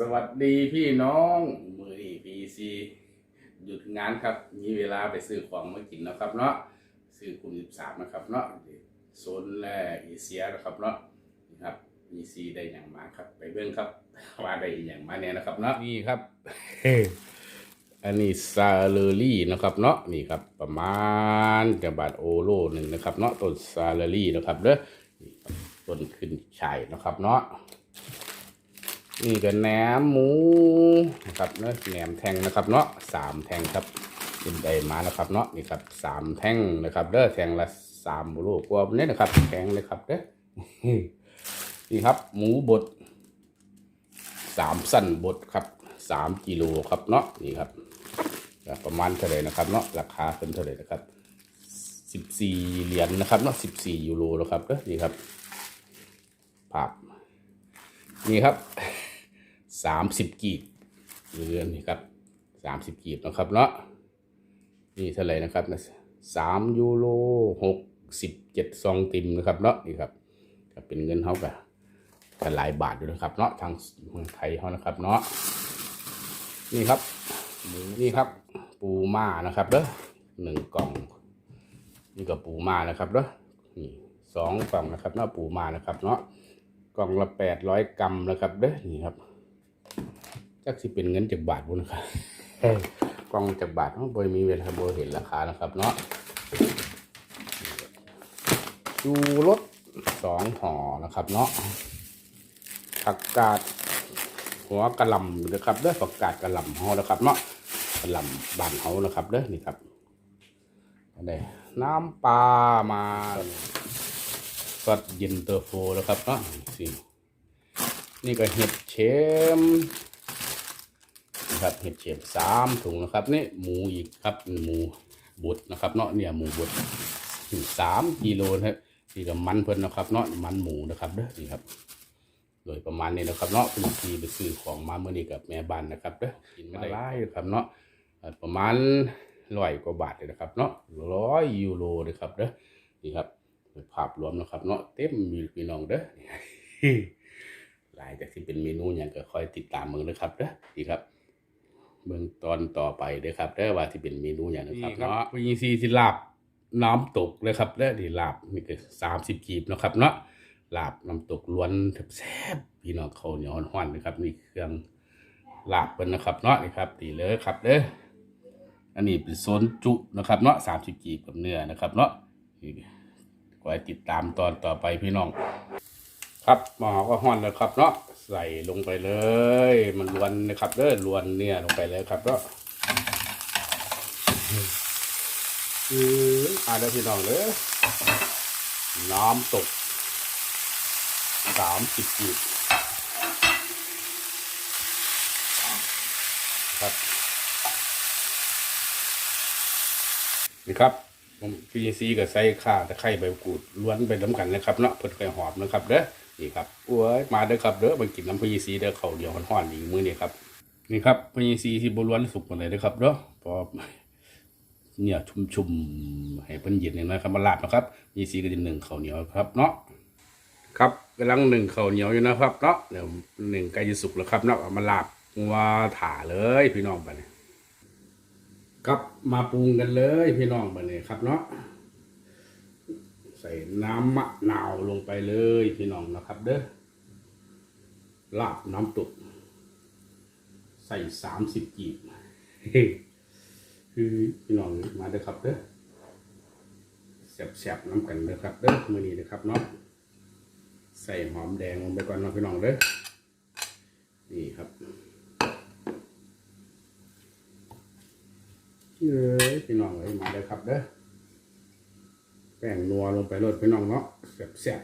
สวัสดีพี่น้องมือนี้พีซีหยุดงานครับ มีเวลาไปซื้อของมากินนะครับเนาะซื้อกลุ่มสิบสามนะครับเนาะโซนแรกอีเซียนะครับเนาะนี่ครับมีซีได้อย่างมาครับ ไปเบิ่งครับว่าได้อหย่างมาเนี่ยนะครับเนาะนี่ครับอันนี้ซาเลอรี่นะครับเนาะนี่ครับประมาณจะบาทโอโลหนึ่งนะครับเนาะต้นซาเลอรี่นะครับเด้อนี่ครับต้นขึ้นชายนะครับเนาะ นี่ก็แหนมหมูนะครับเนาะแหนมแท่งนะครับเนาะสามแท่งครับเป็นได้มานะครับเนาะนี่ครับสามแท่งนะครับเด้อแท่งละสามโลกว่าเนี่ยนะครับแข็งเลยครับเด้อนี่ครับ หมูบดสามสั้นบดครับสามกิโลครับเนาะนี่ครับประมาณเท่าไหร่นะครับเนาะราคาเป็นเท่าไหร่นะครับสิบสี่เหรียญนะครับเนาะสิบสี่ยูโรนะครับเด้อนี่ครับภาพนี่ครับ สามสิบกีบเรือนนี่ครับสามสิบกีบนะครับเนาะนี่เท่าไหร่นะครับนะสามยูโรหกสิบเจ็ดซองติมนะครับเนาะนี่ครับก็เป็นเงินเขากับกันหลายบาทอยู่นะครับเนาะทางเมืองไทยเขานะครับเนาะนี่ครับนี่ครับ ปูม่านะครับเด้อหนึ่งกล่อง นี่ก็ปูม่านะครับเด้อนี่สองกล่องนะครับเนาะปูม่านะครับเนาะกล่องละแปดร้อยกรัมนะครับเด้อนี่ครับ จักสิเป็นเงินจากบาทบุนะครับกล่องจากบาทเขาบริมีเวลาบริเห็นราคานะครับเนาะชูรสสองห่อนะครับ เนาะผักกาดหัวกระหลำนะครับเด้อผักกาดกระหลำห่อนะครับ เนาะกระหลำบานเขานะครับเด้อนี่ครับได้น้ำปลามาซอสเย็นเตอร์โฟแล้วครับเนาะสินี่ก็เห็ดเชม นะครับเห็ดเชมสามถุงนะครับนี่หมูอีกครับหมูบดนะครับเนาะเนี่ยหมูบดสามกิโลนะครับนี่ก็มันเพิ่นนะครับเนาะมันหมูนะครับเด้อนี่ครับโดยประมาณนี้นะครับเนาะเป็นทีไปซื้อของมาเมื่อนี้กับแม่บ้านนะครับเด้อกินมาได้ครับเนาะประมาณร้อยกว่าบาทเลยนะครับเนาะร้อยยูโรเลยครับเด้อนี่ครับภาพรวมนะครับ เนาะเต็มมีพี่น้องเด้อหลายจากที่เป็นเมนูอย่างก็คอยติดตามมือนะครับเด้อดีครับ เมืองตอนต่อไปเด้อครับเด้อว่าที่เป็นเมนูอย่างนะครับเนาะวิซีสิลาบน้ำตกเลยครับเด้อดีลาบนี่ก็สามสิบกีบเนาะครับเนาะลาบน้ำตกล้วนแซ่บๆพี่น้องเขาวเหนียวห้อนๆนะครับนี่เครื่องลาบเป็นนะครับเนาะนี่ครับดีเลยครับเด้ออันนี้เป็นโซนจุนะครับเนาะสามสิบกีบกับเนื้อนะครับเนาะนี่ไว้ติดตามตอนต่อไปพี่น้อง ครับหมอก็ห่อนแล้วครับเนาะ ใส่ลงไปเลย มันลวนนะครับเด้อลวนเนี่ยลงไปเลยครับเนาะอืออ่าแล้วพี่น้องเลยน้ำตกสามสิบกีบครับนี่ครับพีซีกับใส่ข่าตะไคร้ใบกูดล้วนไปน้ำกันนะครับเนาะเพิ่นไก่หอมนะครับเด้อ นี่ครับโอ้ยมาเด้อครับเด้อมากินน้ำพีซีเด้อเขาเดียวห่อนๆอีกมือนี้ครับนี่ครับพีซีที่บล้วนสุกหมาเลยนะครับเด้อพอเนี่ยชุ่มๆให้เพิ่นเย็นหน่อยครับมาลาบนะครับพีซีก็จะหนึ่งข้าวเหนียวครับเนาะครับกำลังหนึ่งข้าวเหนียวอยู่นะครับเนาะเดี๋ยวหนึ่งใกล้จะสุกแล้วครับเนาะมาลาบว่าถ่าเลยพี่น้องไปเนี่ยครับมาปรุงกันเลยพี่น้องบันนี้ครับเนาะ ส่น้ำมะนาวลงไปเลยพี่น้องนะครับเด้อลาบน้ำตก ใส่สามสิบกีบคือพี่น้องมาเด้อครับเด้อแสบๆน้ำกันเด้อครับเด้อมือนี้นะครับเนาะใส่หอมแดงลงไปก่อนนะพี่น้องเด้อนี่ครับเอ้ยพี่น้องเอ้ยมาเลยครับเด้อ ป้งนัวลงไปรดพี่น้องเนาะแซ่บแซ่บ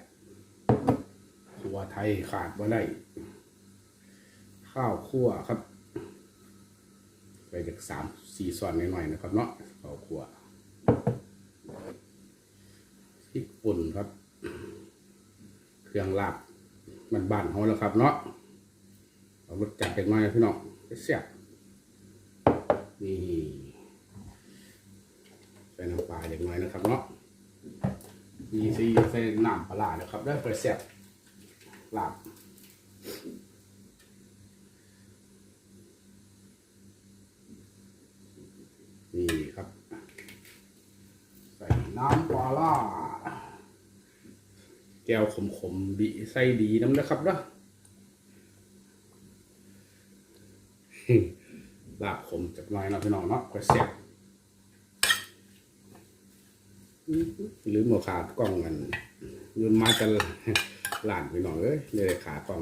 ๆขัวไทยขาดบ่ได้ ข้าวคั่วครับ ไปจากสามสี่ส่วนหน่อยๆนะครับเนาะข้าวคั่วพริกป่นครับ เครื่องลาบมันบานเขาแล้วครับเนาะเอารสจัดเด็กน้อยพี่น้องแซ่บนี่ใส่น้ำปลาเล็กน้อยนะครับเนาะ มีซีใส่น้ำปลาร้านะครับได้เปิดเสียบลับนี่ครับ ใส่น้ำปลาแก้วขมๆบีใส่ดีน้ำนะครับนะหลับขมจับน้อนะพี่น้องเนาะก็เสียบ อื้อหือลืมเอาขากล้องกันยืนมาจะหลานพี่น้องเอ้ยเลยขากล้อง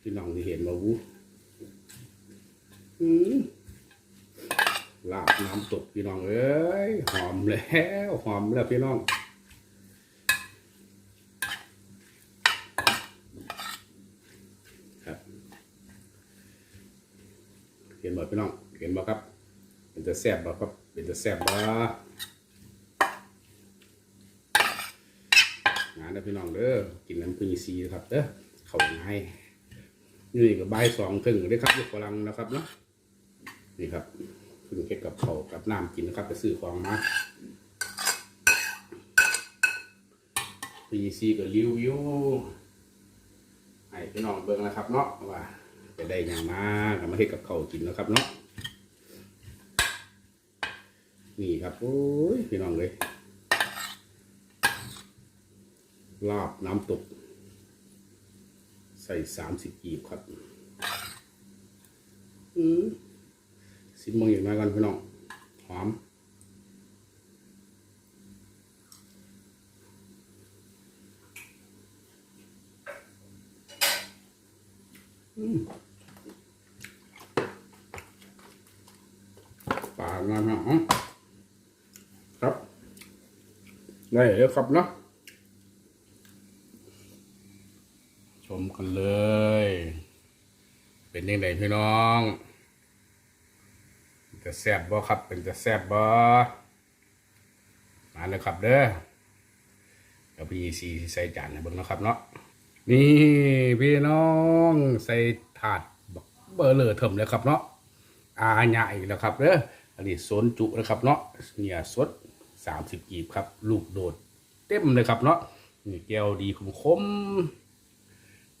พี่น้องที่เห็นมาวูอื้อลาบน้ำตกพี่น้องเอ้ยหอมแล้วหอมแล้วพี่น้องครับเห็นบ่พี่น้องเห็นบ่ครับ เป็นจะแซ่บบ่ครับเป็นจะแซ่บบ่งา นะพี่น้องเด้อกินน้ำพึ่งซีครับเด้อเขาง่ายนี่ก็บ่ายสองครึ่งเด้อครับลูกกำลังนะครับเนาะนี่ครับพึ่งเก็บกับเขากับน้ำกินนะครับไปซื้อของมาพึ่งซีก็รีวิวให้พี่น้องเบิ่งนะครับเนาะว่าจะได้อย่างมาก็มาเฮ็ดกับเขากินนะครับเนาะนี่ครับโอ้ยพี่น้องเลย ลาบน้ำตก ใส่สามสิบกีบครับ อืมสิมองอย่างไรกันพี่น้องหอมปลางานนะอ๋อครับได้แล้วครับเนาะชม กันเลย เป็นยังไงพี่น้องจะแซ่บบ่ครับ เป็นจะแซ่บบ่มาเลยครับเด้อเดี๋ยวพี่ซีใส่จานให้เบิ่งนะครับเนาะนี่พี่น้องใส่ถาดเบอร์เลอร์เทิมเลยครับเนาะอาญาอีกแล้วครับเด้ออันนี้สนจุนะครับเนาะเนี่ยสดสามสิบกีบครับ ลูกโดด เต็มเลยครับเนาะนี่แก้วดีคมคม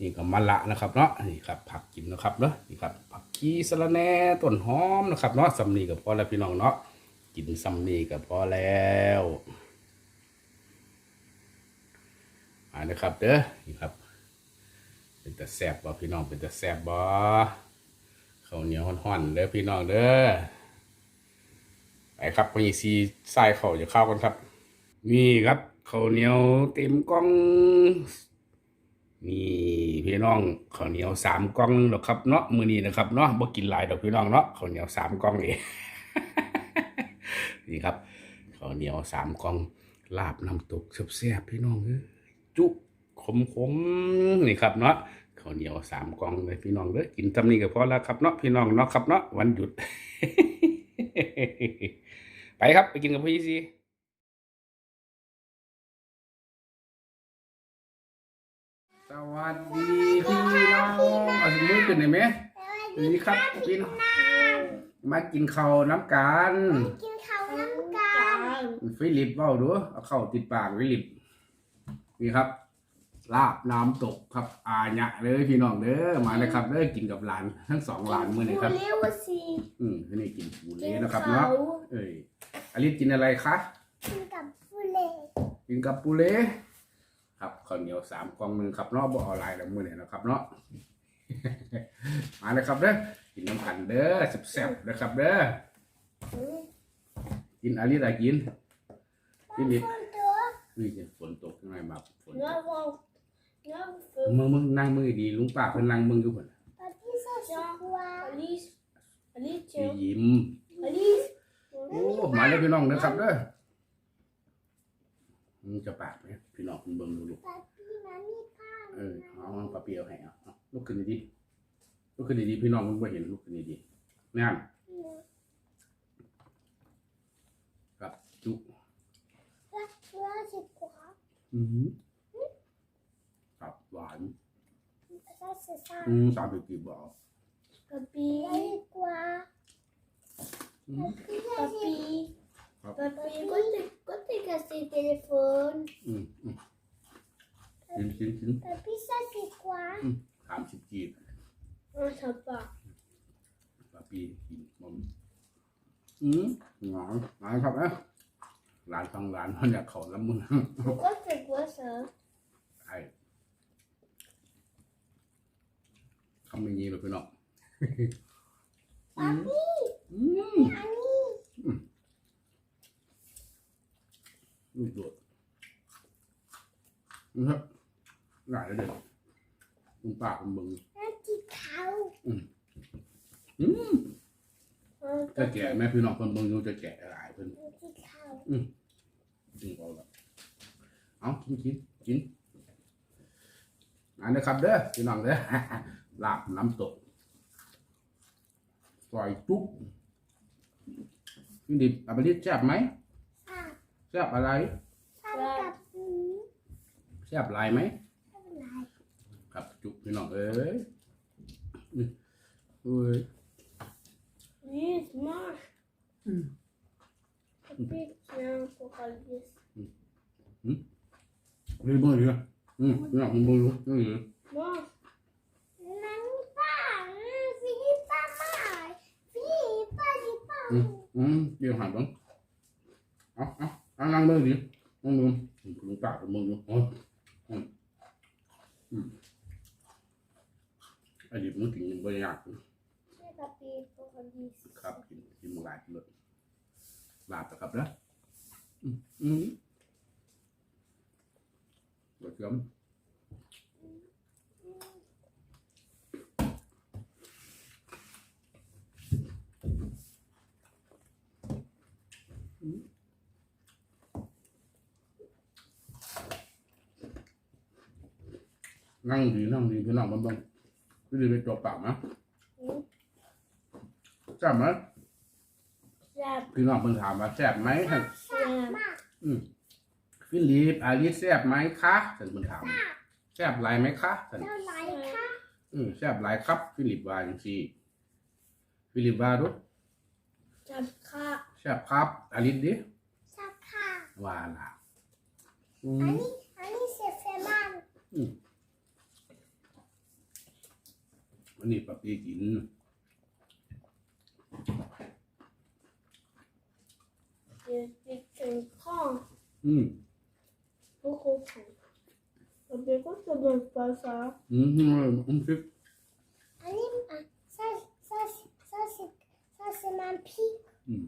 นี่ก็มะละนะครับเนาะนี่ครับผักกินนะครับเนาะนี่ครับผักชีสะระแหน่ต้นหอมนะครับเนาะสำนีกับพอแล้วพี่น้องเนาะกินสำนีกับพอแล้วมานะครับเด้อนี่ครับ เป็นแตะแซบบ่พี่น้องเป็นแตะแซบบ่ข้าวเหนียวห่อนๆเด้อพี่น้องเด้อไปครับมีซีใส่ข้าวจะเข้ากันครับ นี่ครับข้าวเหนียวเต็มกล่อง นี่พี่น้องข้าวเหนียวสามกล่องหรอกครับเนาะมื้อนี้นะครับเนาะบ่กินหลายดอกพี่น้องเนาะข้าวเหนียวสามกล่องเองนี่ครับข้าวเหนียวสามกล่องลาบน้ำตกแซ่บๆพี่น้องเอ้ยจุขมๆนี่ครับเนาะข้าวเหนียวสามกล่องเลยพี่น้องเด้อกินทำนี้ก็พอแล้วครับเนาะพี่น้องเนาะครับเนาะวันหยุด ไปครับไปกินกับพี่ซี วัสดีพี่น้องเอาสิมือขึ้นหน่อยไหมสวัสดีครับกินมากินข้าวน้ำกันกินข้าวน้ำกันฟิลิปเบ้าดูเอาเข้าวติดปากฟิลิปนี่ครับ ลาบน้ำตกครับอาญะเลยพี่น้องเด้อมาเลยครับเด้อกินกับหลานทั้งสองหลานมื้อนี้ครับเรียกว่าสิอืมที่นี่กินปูเล้นะครับเนาะเอ้ยอลิสกินอะไรคะกินกับฟูเล่กินกับปูเล้ ครับข้าวเหนียวสามกล่องหนึ่งครับเนาะบ่เอาหลายแล้วมื้อนี้นะครับเนาะ มาเลยครับเด้อกินน้ำกันเด้อแซ่บๆนะครับเด้อกินอลิสอะกินกินดิคนตัวนี่จะฝนตกยังไงมาฝนตเนื้อกวงเนื้อฟูมึงมึงนั่งมือดีลุงป้าเพิ่นนั่งมึงอยู่เพิ่นปาที่ซาชิกัวอลิสอลิสเจพี่ลยิ้มอลิสโอ้มาเลยพี่น้องนะครับเด้อมึงจะปากไหม พี่น้องคุณเบิ่งดูลูกปาที่นั้นมีผ้าเออเอาเอาปลาเปรียวให้เอาเอาลุกขึ้นดีๆลุกขึ้นดีๆพี่น้องมันบ่เห็นลุกขึ้นดีๆนั่นครับจุรักเนื้อสิกัวอือหือครับหวานซาชิซาอืมสามสิบกี่บอกปะปีไอ้กัวอืมปะปี ครับปะปีก็ติดก็ติดกับสี telefoon อืมอืมกินกินกินปาที่ซาชิกัวสามสิบกีบ oh sapa ปลาปีกินมันอืมหวานหวานครับนะร้านสองร้านมันอยากเขาแล้วมึง Pourquoi c'est quoi ça ไอ้ทำอย่างนี้เลยพี่น้องอืมอืม อันนี้ ลูกโดด นะครับหลายแล้วเด็ดลุงปากมันมึงนั่นที่เขาอืม Ah, จะแก่แม่พี่น้องคนเมืองอยู่จะแก่หลายเพิ่นนั่นที่เขากินเอาละเอากินกินกินอันนี้ครับเด้อพี่น้องเด้อลาบน้ำตกซอยจุ๊กพี่ดิบเอาไปรีดแซ่บไหมทราบแซ่บอะไรทราบกับหนูแซ่บหลายไหมทราบอะไรครับจุ๊กพี่น้องเอ้ยอื้อเอ้ย Oui, mange. Mm. Papi, tiens, pour Alice. รีบมือดีนะอืมพี่น้องมือมือนี่ Mange. นั่นป้าฟีป้ามาฟีป้าดิป้าอืมเดี๋ยวหันบ้างเอาเอาเอานั่งมือดินั่งมือลุงปากกับมืออยู่โอ้ยอืมอืมไอ้ดิบมันกินยังไม่ยาก C'est papi, pour Alice. ครับกินกินมาหลายเลยลาบนะครับนะอืมอืมเดี๋ยวเชื่อม นั่งดีนั่งดีพี่น้องมันบ้างพี่ดีไปจบปากนะอืมแซ่บไหม J'aime. พี่น้องเพิ่นถามว่าแซ่บไหมท่านทราบมากฟิลิปอาลิสแซ่บไหมคะท่านเพิ่นถามแซ่บหลายไหมคะท่านเท่าไหร่คะอืมแซ่บหลายครับฟิลิปว่าจังซี่ฟิลิปว่าดู J'aime ça. แซ่บครับอาลิสดิทราบค่ะว่าล่ะอือันมนี้อันนี้เซฟเฟมัน วันนี้ปะปีกิน Je suis un grand. อืม Beaucoup grand. Papi, pourquoi ça donne pas ça อืมอืมอืมฟิกอันนี้อะ ça ça ça c'est ça c'est mon pic อืม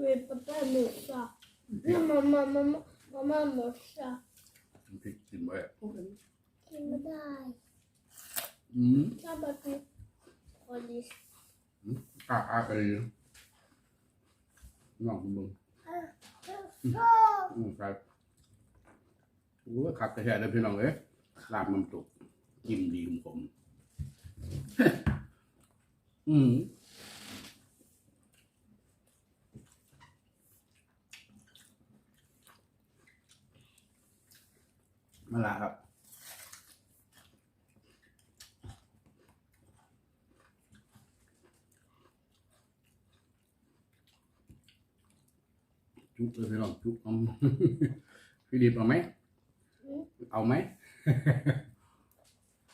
Oui, papa aime ça. Non, maman, maman, maman aime ça. ฟิกกินไว้กินไม่ได้อืม Ça, papi. Alice. อะอะไปเลย น้องมึงโอ้อืมครับโอ้ยขักกระแทกเลยพี่น้องเอ้ยลาบน้ำตกกินดีของผม อืมมาละครับ จุกเลยพี่น้องจุกเอาพี่ดิบเอาไหม เอาไหม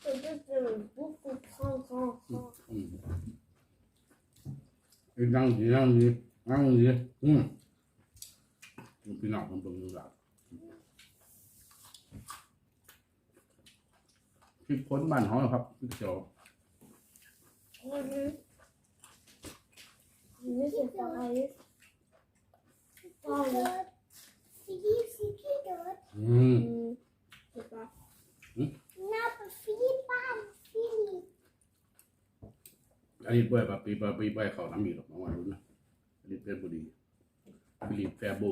Papi, c'est beaucoup grand, grand, grand. อืมไอ้นั่งดีนั่งดีนั่งดีอืมพี่น้องมันเป็นยังไงพี่พ้นบ้านเขาเหรอครับพี่เจ้า Mhm. Oui, c'est pareil. พี่โดดฟิลิปสิพี่โดดอืม Hmm, Je sais pas. น้าเป็นฟิลิปป้านฟิลิปอันนี้เปิดปะปีปะปีไปเขาน้ำมีหร อกน้องว่ารู้นะอันนี้เป็นบุรีฟิลิปแฟร์โบ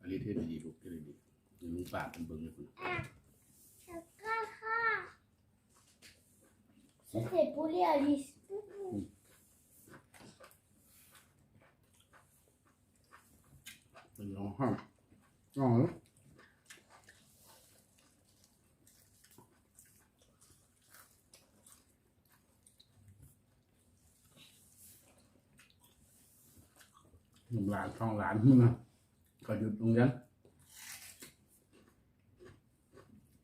อันนี้เท่ดีลูกเท่ดีนี่ลุงปากเป็นเบิ้งเลยคุณ อะแล้วก็ค่ะ Ça, c'est pour les Alice. เป็นน้องห้ามน้องหนุ่มหลานช่องหลานมึงนะก็หยุดโรงเรียน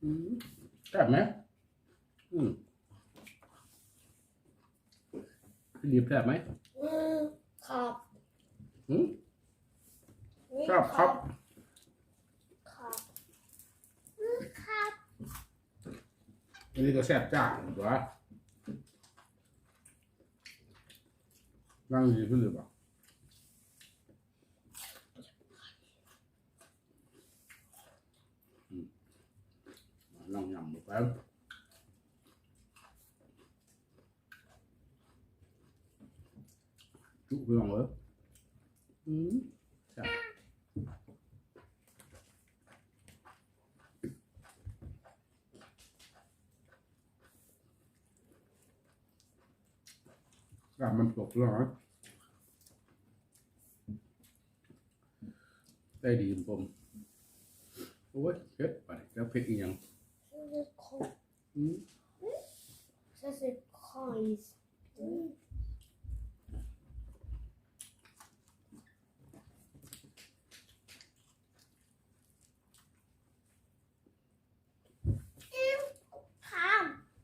อืมแซ่บไหมอืมพี่ดีแซ่บไหม Hmm, crap. อืม Hmm, ครับ ครับ ครับครับอันนี้ก็แซ่บจ้าตัวนั่งดีขึ้นหรือเปล่าอืมลองยำดูแป๊บจุไปลองเลยอืมแซ่บ กาบมันตกหรอได้ดีผมโอ้ยเผ็ดไปแล้วเผ็งอีกอย่าง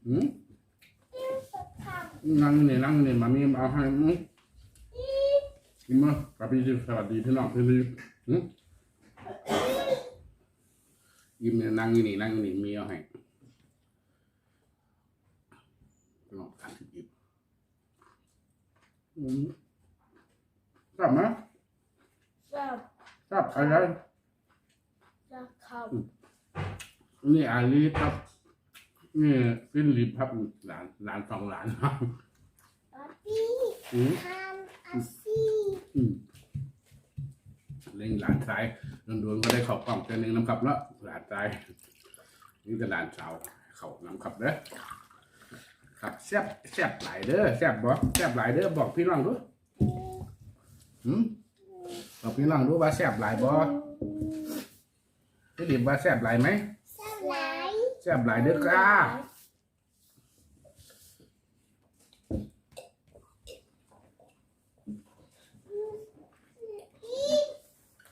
Ça。 นั่งนี่นั่งนี่มามีเอาให้มั้งกินมั้งกับพี่สวัสดีพี่น้องพี่ลิยิ้มนั่งอยู่นี่นั่งอยู่นี่มีเอาให้ลองทำสิยิ้มทรับไหมทรับทราบอะไรทรบครับนี่อาลีครับ นี่ฟินลิปครับหลานหลานสองหลานครับำป๊าปี้อืมทำอาซีอืมเล่งหลานชายโดนๆก็ได้เข้ากล้องเจ้าหนึ่งน้ำขับแล้วหลานชายนี่ก็หลานสาวเขาน้ำขับเด้อครับแซ่บแซ่บหลายเด้อแซ่บบ่แซ่บหลายเด้อบอกพี่น้องดูหืมบอกพี่น้องดูว่าแซ่บหลายบ่พี่ดิบว่าแซ่บหลายไหม แซ่บหลายเด้อค่ะ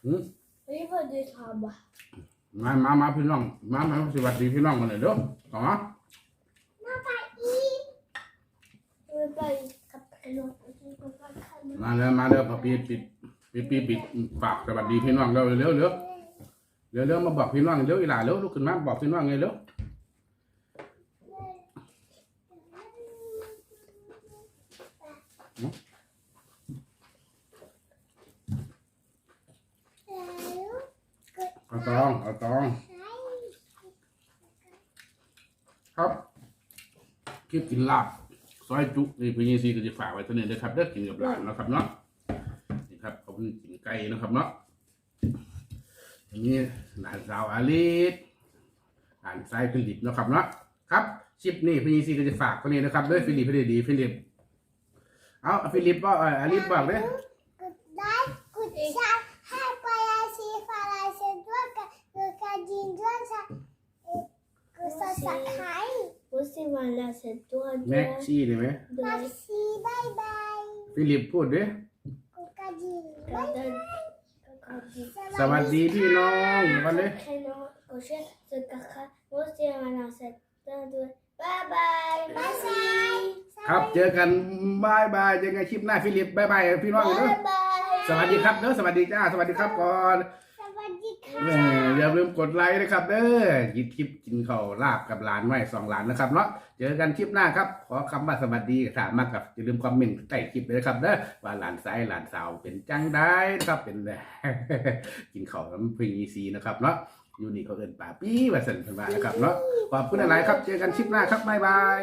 อืมนี่พอดีทำอะมามามาพี่น้อง มามาสวัสดีพี่น้องกันเลยเด้อต่อมามาไปอีมาไปกับพี่ล่งกมาเร็วมาเร็วพอปีปิดปีปีปิดฝากสวัสดีพี่น้องเราเร็วเร็วเร็วเร็วมาบอกพี่น้องเร็วอีหล่าเร็วลุกขึ้นมาบอกพี่น้องไงเร็ว เอาตองเอาตองครับ คลิปกินลาบซอยจุนี่พี่ยี่ซีก็จะฝากไว้ตัวนี้ด้วยครับเด้อกินกับหลานนะครับเนาะนี่ครับเขาเป็นกินไก่นะครับเนาะอันนี้หลานสาวอาลีดหลานชายฟิลิปนะครับเนาะครับคลิปนี้พี่ยี่ซีก็จะฝากคนนี้นะครับด้วยฟิลิปพี่ดีฟิลิป เอาฟิลิปบอกเออลิปบอกเลยกด้กุศลให้ปลาชีฟาราชีด้นการยินด้วยค่ะกดสับสครต์กสิวันละเซนตัวแม็กซี่ได้ไหมแม็กซี่บายบายฟิลิปพูดด้วยกดกจิบายบายสวัสดีพี่น้องวันเลย บายบายบายบายครับเจอกันบายบายเจอกันคลิปหน้าฟิลิปบายบายพี่น้องเด้อายบาสวัสดีครับเน้อสวัสดีจ้าสวัสดีครับก่อนสวัสดีค่ะอย่าลืมกดไลค์นะครับเด้อยิดคลิปกินข้าวลาบกับหลานไว้สองหลานนะครับเนาะเจอกันคลิปหน้าครับ ขอคำว่าสวัสดีถามมากับอย่าลืมคอมเมนต์ใต้คลิปเลยนะครับเด้อว่าหลานซ้ายหลานสาวเป็นจังได้ครับเป็น กินข้าวน้ำพึ่งีซีนะครับเนาะ อยู่นี่เขาเอินป่าปี้ว่าสันเพันว่านะครับเนาะขอบคุณอะไรครับเจอกันคลิปหน้าครับบ๊ายบาย